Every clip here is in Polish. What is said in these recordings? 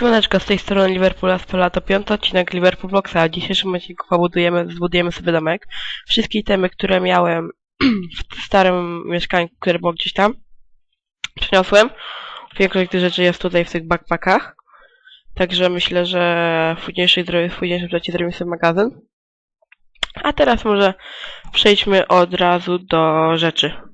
Siemaneczko, z tej strony Liverpoola Spola to piąty odcinek Liverpool Boxa, w dzisiejszym odcinku pobudujemy, zbudujemy sobie domek. Wszystkie itemy, które miałem w starym mieszkaniu, które było gdzieś tam, przeniosłem. Większość tych rzeczy jest tutaj w tych backpackach. Także myślę, że w późniejszej dro- w późniejszym czasie zrobimy sobie magazyn. A teraz może przejdźmy od razu do rzeczy.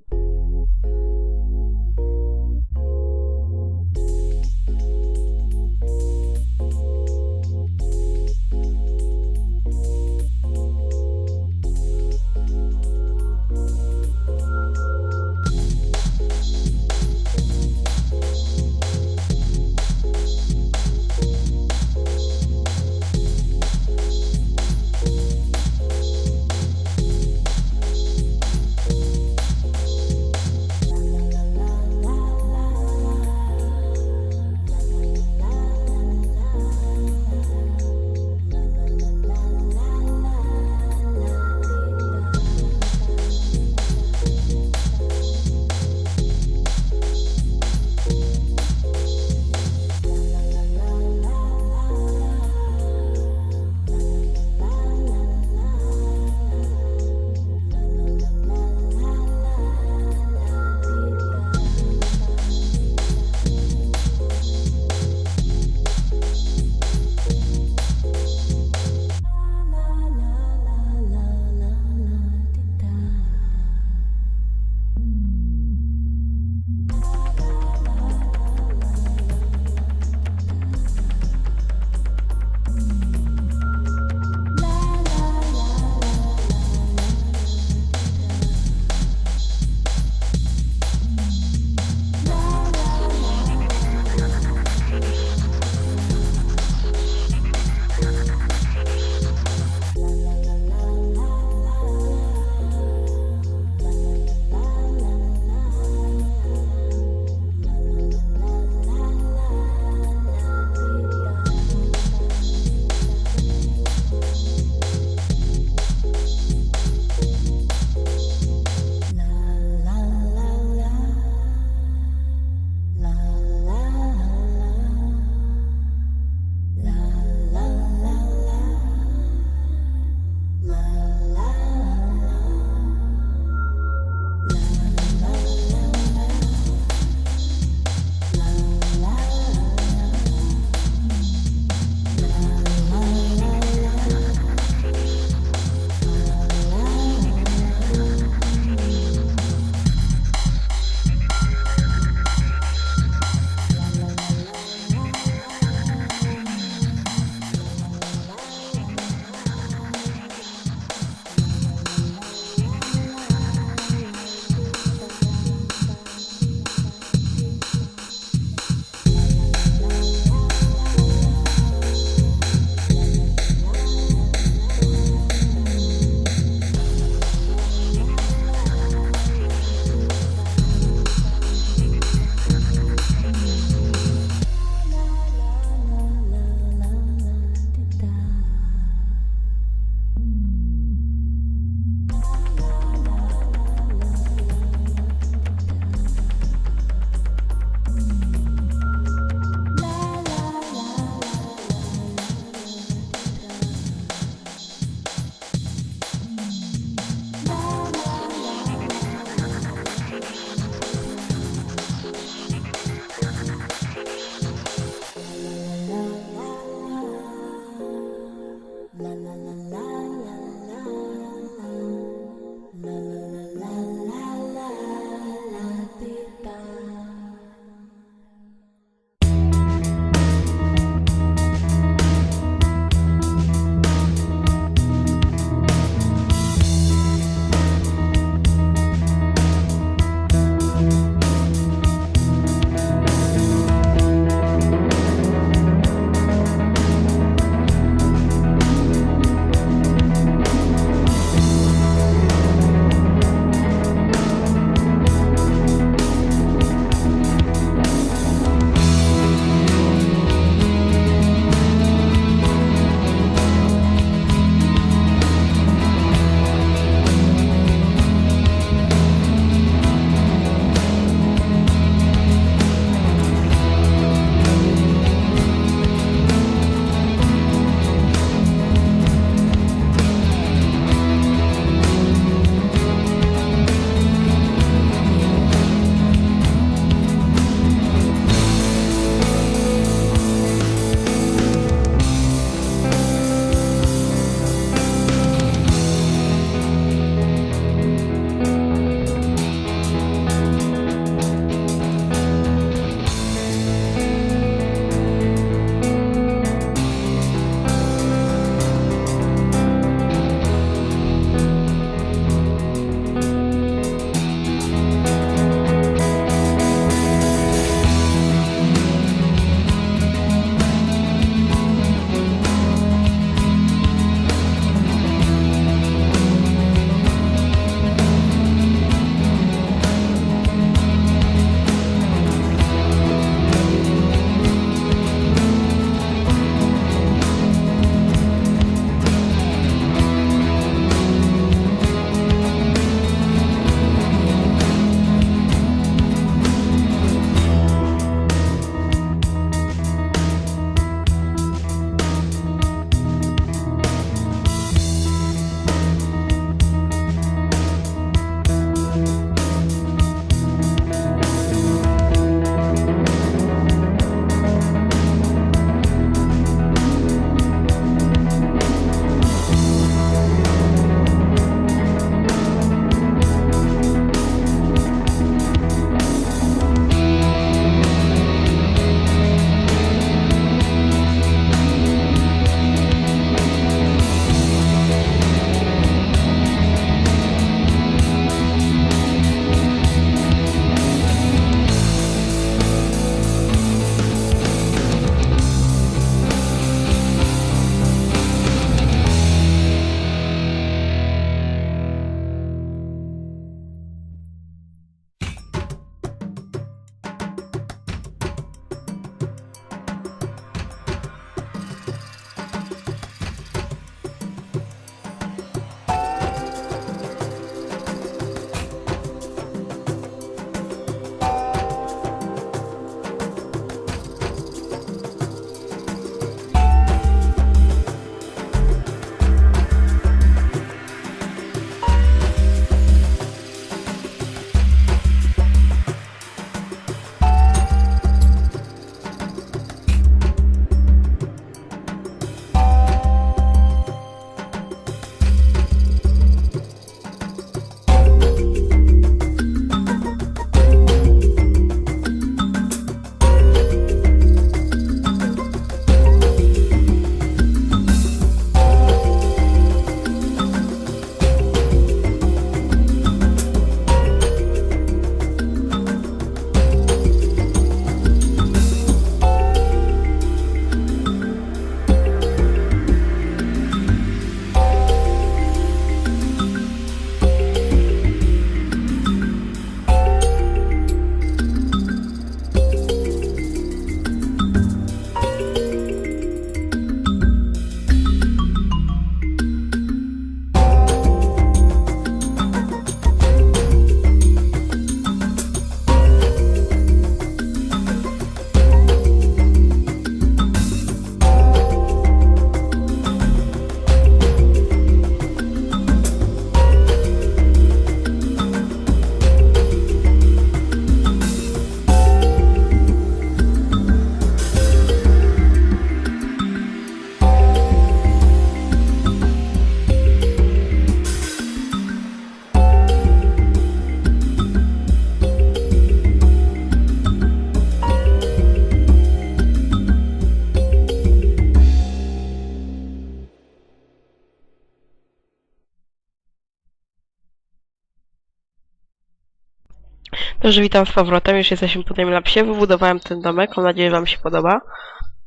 Dobrze, witam z powrotem. Już jesteśmy po tym lapsie. Wybudowałem ten domek. Mam nadzieję, że Wam się podoba.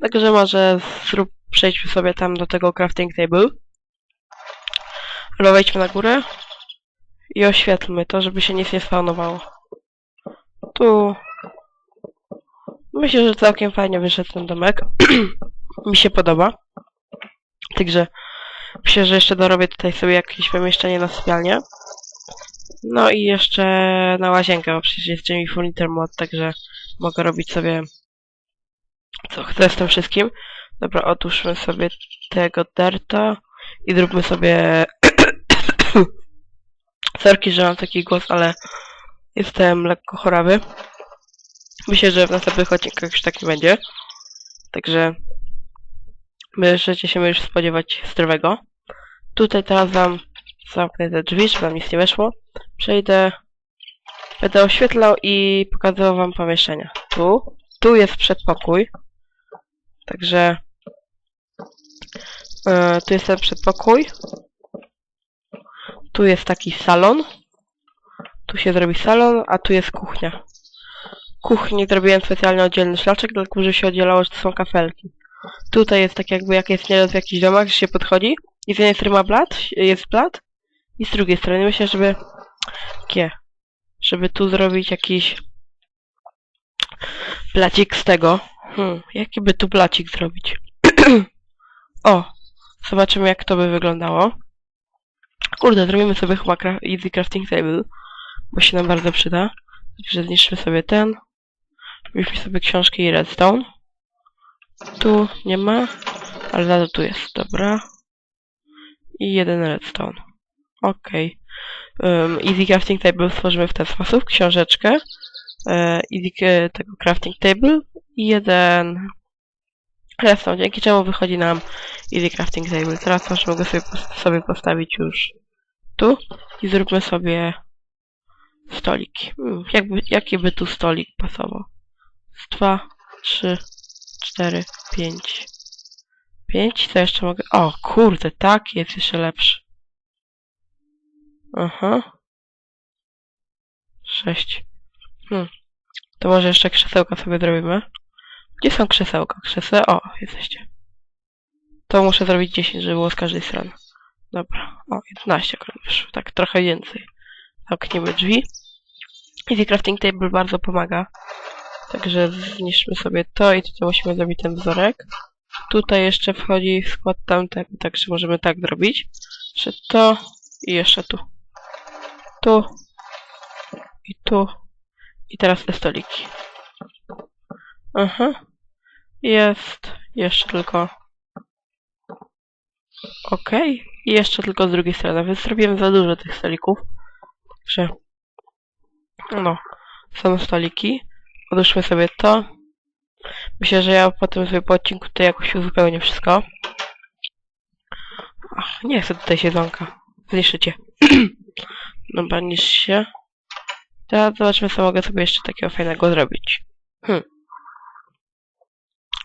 Także może zrób, przejdźmy sobie tam do tego crafting table. Albo wejdźmy na górę i oświetlmy to, żeby się nic nie spawnowało. Tu myślę, że całkiem fajnie wyszedł ten domek. Mi się podoba. Także myślę, że jeszcze dorobię tutaj sobie jakieś pomieszczenie na sypialnię. No i jeszcze na łazienkę, bo przecież jest Jamie Full Intermod, także mogę robić sobie co chcę z tym wszystkim. Dobra, otóżmy sobie tego derta i zróbmy sobie... Sorki, że mam taki głos, ale jestem lekko chorawy. Myślę, że w następnych odcinkach już tak nie będzie. Także możecie się już spodziewać zdrowego. Tutaj teraz wam zamknę te drzwi, żeby wam nic nie weszło. Przejdę, będę oświetlał i pokazywał wam pomieszczenia. Tu, tu jest przedpokój. Także e, tu jest ten przedpokój. Tu jest taki salon. Tu się zrobi salon, a tu jest kuchnia. Kuchni zrobiłem specjalnie oddzielny szlaczek, dlatego że się oddzielało, że to są kafelki. Tutaj jest tak jakby jak jest nieraz w jakichś domach, że się podchodzi i z jednej strony ma blat, jest blat i z drugiej strony myślę, żeby Kie, żeby tu zrobić jakiś blacik z tego. Hmm, jaki by tu blacik zrobić? o, zobaczymy jak to by wyglądało. Kurde, zrobimy sobie chyba easy crafting table, bo się nam bardzo przyda. Także zniszczymy sobie ten. Weźmy sobie książkę i redstone. Tu nie ma, ale za to tu jest, dobra. I jeden redstone. Okej. Um, easy crafting table stworzymy w ten sposób. Książeczkę. E, easy e, tego crafting table i jeden redstone, dzięki czemu wychodzi nam easy crafting table. Teraz możemy go sobie, sobie postawić już tu i zróbmy sobie stoliki. Hmm, jakby, jaki by tu stolik pasował? Dwa, trzy, cztery, pięć. Pięć? Co jeszcze mogę? O, kurde, tak jest jeszcze lepszy. Aha. Sześć. Hmm. To może jeszcze krzesełka sobie zrobimy. Gdzie są krzesełka? Krzeseł... O, jesteście. To muszę zrobić 10, żeby było z każdej strony. Dobra. O, 11 akurat. Tak, trochę więcej. Zamkniemy drzwi. Easy Crafting Table bardzo pomaga. Także zniszczmy sobie to i tutaj musimy zrobić ten wzorek. Tutaj jeszcze wchodzi w skład tamtego, także możemy tak zrobić. Jeszcze to i jeszcze tu. Tu i tu. I teraz te stoliki. Aha. Jest. Jeszcze tylko. Ok. I jeszcze tylko z drugiej strony. Więc zrobiłem za dużo tych stolików. Także. No. Są stoliki. Odłóżmy sobie to. Myślę, że ja potem sobie po odcinku tutaj jakoś uzupełnię wszystko. Ach, nie chcę tutaj siedzonka. Zniszczycie. Dobra, niż się. Teraz zobaczmy, co mogę sobie jeszcze takiego fajnego zrobić. Hmm.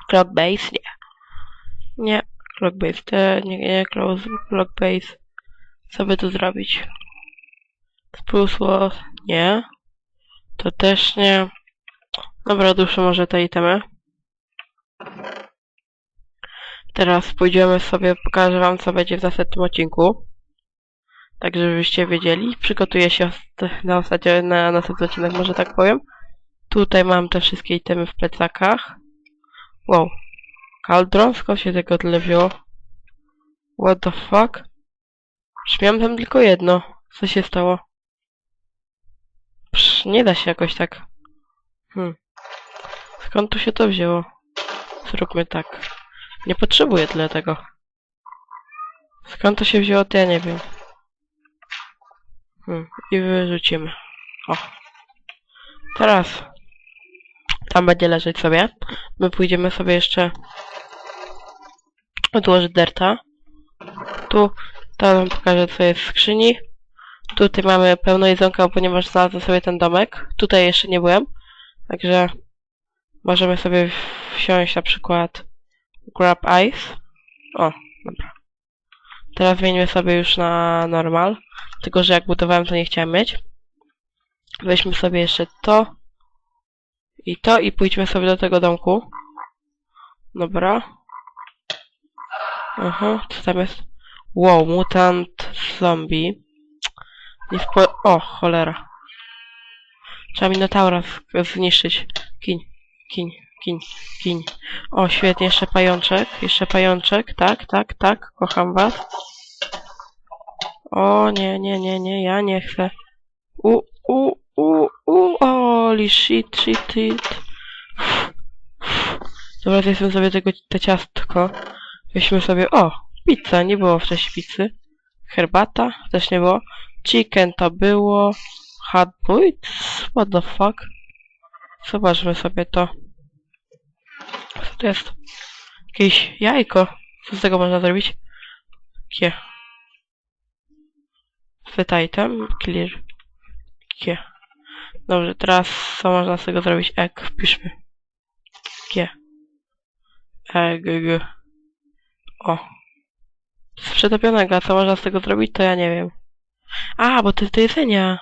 Clock base? Nie. Nie. Clock base te, nie, nie, close, clock base. Co by tu zrobić? Sprósło? Nie. To też nie. Dobra, duszę może te itemy. Teraz pójdziemy sobie, pokażę wam co będzie w następnym odcinku. Tak, żebyście wiedzieli. Przygotuję się na ostatnio, na następny odcinek, może tak powiem. Tutaj mam te wszystkie itemy w plecakach. Wow. Kaldron? Skąd się tego tyle wzięło? What the fuck? Już miałem tam tylko jedno. Co się stało? Psz, nie da się jakoś tak. Hmm. Skąd tu się to wzięło? Zróbmy tak. Nie potrzebuję tyle tego. Skąd to się wzięło, to ja nie wiem. Hmm. I wyrzucimy. O. Teraz. Tam będzie leżeć sobie. My pójdziemy sobie jeszcze odłożyć derta. Tu, to wam pokażę co jest w skrzyni. Tutaj mamy pełno jedzonka, ponieważ znalazłem sobie ten domek. Tutaj jeszcze nie byłem. Także możemy sobie wsiąść na przykład grab ice. O, dobra. Teraz zmienimy sobie już na normal. Tylko, że jak budowałem, to nie chciałem mieć. Weźmy sobie jeszcze to. I to i pójdźmy sobie do tego domku. Dobra. Aha, co tam jest? Wow, mutant zombie. Nie wpo... O, cholera. Trzeba Minotaura zniszczyć. Kiń, kiń, kiń, kiń. O, świetnie, jeszcze pajączek, jeszcze pajączek. Tak, tak, tak, kocham was. O, nie, nie, nie, nie, ja nie chcę. U, u, u, u, holy shit, shit, shit. Dobra, zjedzmy sobie tego, te ciastko. Weźmy sobie, o, pizza, nie było wcześniej pizzy. Herbata, też nie było. Chicken to było. Hot bites? What the fuck? Zobaczmy sobie to. Co to jest? Jakieś jajko. Co z tego można zrobić? Kie. Set item. Clear. Kie. Dobrze, teraz co można z tego zrobić? Egg. Wpiszmy. Gie. Egg. g. O. Z przetopionego, a co można z tego zrobić, to ja nie wiem. A, bo to jest do jedzenia.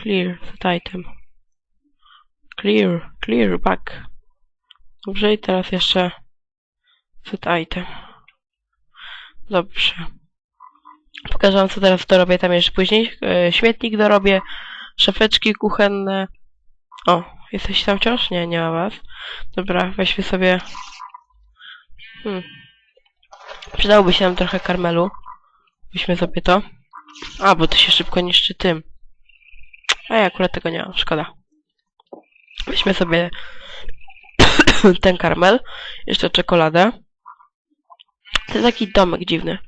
Clear, set item. Clear, clear, back. Dobrze, i teraz jeszcze set item. Dobrze. Pokażę wam, co teraz dorobię tam jeszcze później. E, śmietnik dorobię, szafeczki kuchenne. O, jesteś tam wciąż? Nie, nie ma was. Dobra, weźmy sobie... Hmm. Przydałoby się nam trochę karmelu. Weźmy sobie to. A, bo to się szybko niszczy tym. A ja akurat tego nie mam, szkoda. Weźmy sobie ten karmel, jeszcze czekoladę. To jest taki domek dziwny.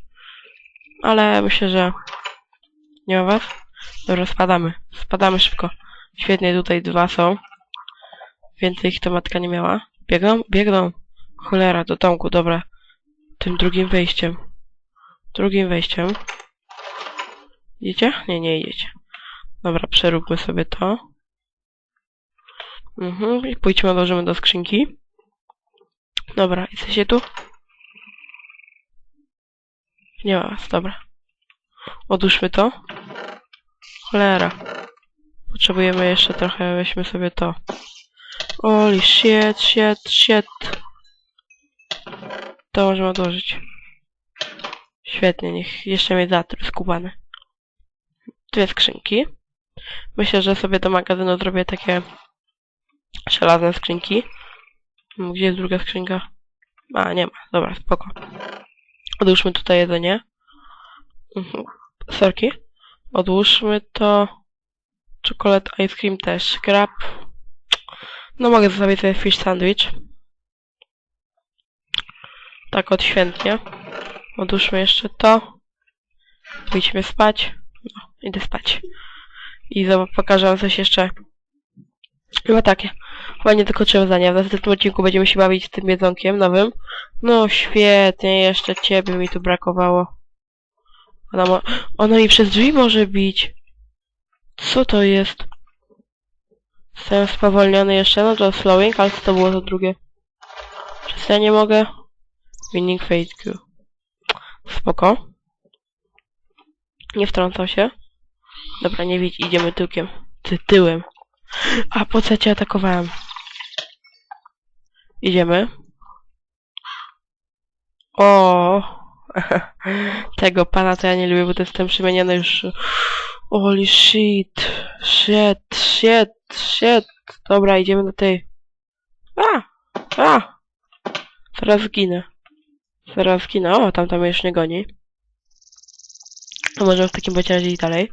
Ale myślę, że nie ma was? Dobra, spadamy. Spadamy szybko. Świetnie, tutaj dwa są. Więcej ich to matka nie miała. Biegną? Biegną. Cholera, do domku, dobra. Tym drugim wejściem. Drugim wejściem. Idziecie? Nie, nie idziecie. Dobra, przeróbmy sobie to. Mhm, i pójdźmy, odłożymy do skrzynki. Dobra, jesteście tu? Nie ma was, dobra. Odłóżmy to. Cholera. Potrzebujemy jeszcze trochę, weźmy sobie to. Holy shit, shit, shit. To możemy odłożyć. Świetnie, niech jeszcze mnie zatr skubany. Dwie skrzynki. Myślę, że sobie do magazynu zrobię takie żelazne skrzynki. Gdzie jest druga skrzynka? A, nie ma. Dobra, spoko. Odłóżmy tutaj jedzenie. Mhm. Sorki. Odłóżmy to. Czekolad ice cream też. Grab. No mogę zostawić sobie fish sandwich. Tak odświętnie. Odłóżmy jeszcze to. Pójdźmy spać. No, idę spać. I pokażę wam coś jeszcze. Chyba takie. Chyba nie dokończyłem zdania. W następnym odcinku będziemy się bawić tym jedzonkiem nowym. No świetnie, jeszcze ciebie mi tu brakowało. Ona, mo ona mi przez drzwi może bić. Co to jest? Jestem spowolniony jeszcze, no to slowing, ale co to było to drugie? Przez ja nie mogę. Winning fate Q. Spoko. Nie wtrącał się. Dobra, nie widz, idziemy tyłkiem. Ty, tyłem. A po co cię atakowałem? Idziemy. O, Tego pana to ja nie lubię, bo to jestem przemieniony już. Holy shit. Shit, shit, shit. Dobra, idziemy do tej. A! A! Zaraz zginę. Zaraz zginę. O, tam tam już nie goni. To może w takim razie i dalej.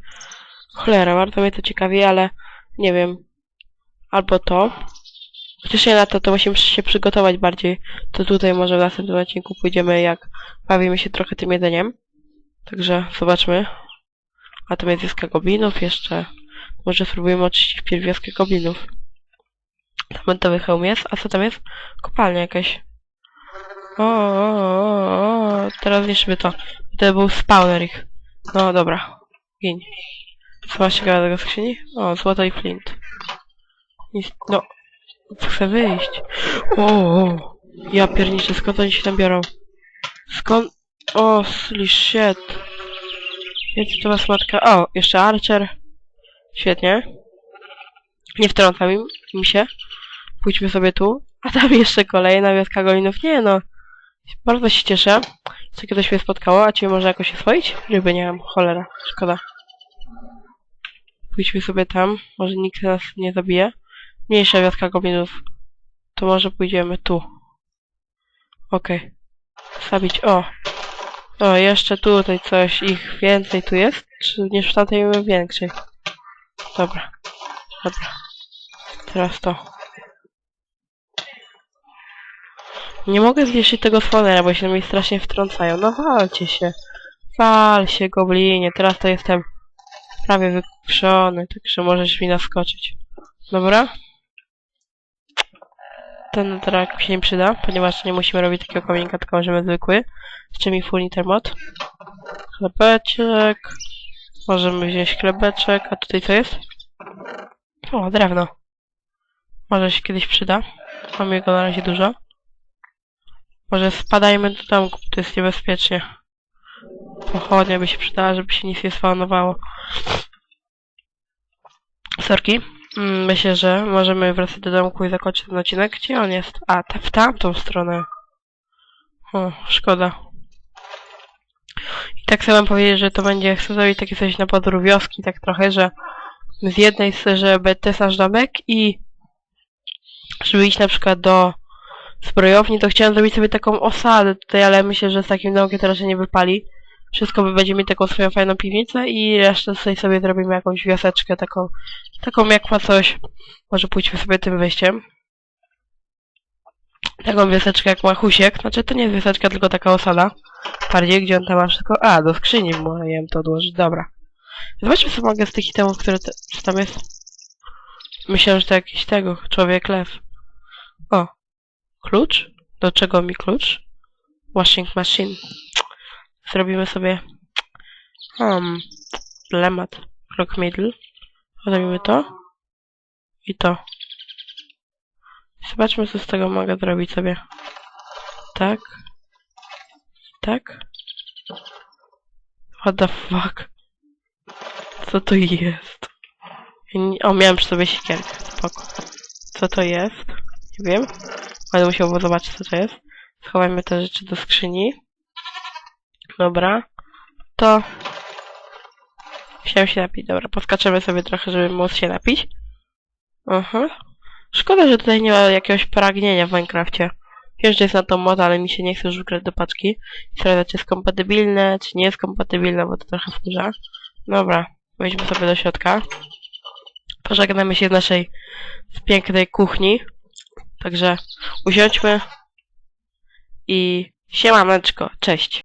Cholera, bardzo mnie to ciekawi, ale nie wiem. Albo to. Chociaż nie na to, to musimy się przygotować bardziej. To tutaj może w następnym odcinku pójdziemy, jak bawimy się trochę tym jedzeniem. Także zobaczmy. A tam jest wioska goblinów jeszcze. Może spróbujemy oczyścić wioskę goblinów. Diamentowy hełm jest. A co tam jest? Kopalnia jakaś. O, o, o, o. teraz zniszczymy to. To był spawner ich. No dobra. Giń. Co masz ciekawego z skrzyni? O, złoto i flint. No. Chcę wyjść. O. Ja pierniczę, skąd oni się tam biorą? Skąd? O, holy shit. To was matka. O, jeszcze Archer. Świetnie. Nie wtrącam im, im się. Pójdźmy sobie tu. A tam jeszcze kolejna wioska golinów. Nie no. Bardzo się cieszę, że kiedyś mnie spotkało. A ciebie może jakoś oswoić? Ryby nie mam. Cholera. Szkoda. Pójdźmy sobie tam. Może nikt nas nie zabije. Mniejsza wioska golinów. To może pójdziemy tu. Okej. Zabić. O. O, jeszcze tutaj coś. Ich więcej tu jest? Czy niż w tamtej większej? Dobra. Dobra. Teraz to. Nie mogę zwieszyć tego słonera, bo się na mnie strasznie wtrącają. No walcie się. Wal się, goblinie. Teraz to jestem prawie wykuszony, także możesz mi naskoczyć. Dobra? Ten drak mi się nie przyda, ponieważ nie musimy robić takiego kominka, tylko możemy zwykły. Jeszcze mi full intermod. Chlebeczek. Możemy wziąć chlebeczek. A tutaj co jest? O, drewno. Może się kiedyś przyda. Mam jego na razie dużo. Może spadajmy do domku, to jest niebezpiecznie. Pochodnia by się przydała, żeby się nic nie spawnowało. Sorki. Mm, Myślę, że możemy wracać do domku i zakończyć ten odcinek. Gdzie on jest? A, ta, w tamtą stronę. O, szkoda. I tak chcę wam powiedzieć, że to będzie, chcę zrobić takie coś na podór wioski, tak trochę, że z jednej strony, żeby jest nasz domek i żeby iść na przykład do zbrojowni, to chciałem zrobić sobie taką osadę tutaj, ale myślę, że z takim domkiem to raczej nie wypali. Wszystko będzie mieć taką swoją fajną piwnicę i resztę tutaj sobie zrobimy jakąś wioseczkę taką, taką jak ma coś. Może pójdźmy sobie tym wyjściem. Taką wioseczkę jak ma Husiek. Znaczy to nie jest wioseczka, tylko taka osada. Bardziej, gdzie on tam ma wszystko... A, do skrzyni miałem to odłożyć, dobra. Zobaczmy co mogę z tych itemów, które te, tam jest. Myślałem, że to jakiś tego, człowiek lew. O, klucz? Do czego mi klucz? Washing machine. Zrobimy sobie um, lemat rock middle. Zrobimy to i to. Zobaczmy, co z tego mogę zrobić sobie. Tak. Tak. What the fuck? Co to jest? O, miałem przy sobie siekierkę. Spoko. Co to jest? Nie wiem. Będę musiał zobaczyć, co to jest. Schowajmy te rzeczy do skrzyni. Dobra. To... Chciałem się napić. Dobra, podskaczemy sobie trochę, żeby móc się napić. Aha. Szkoda, że tutaj nie ma jakiegoś pragnienia w Minecrafcie. Wiem, że jest na to moda, ale mi się nie chce już wgrać do paczki. Sprawdzać, czy jest kompatybilne, czy nie jest kompatybilne, bo to trochę wkurza. Dobra, wejdźmy sobie do środka. Pożegnamy się z naszej z pięknej kuchni. Także usiądźmy i siemaneczko, cześć.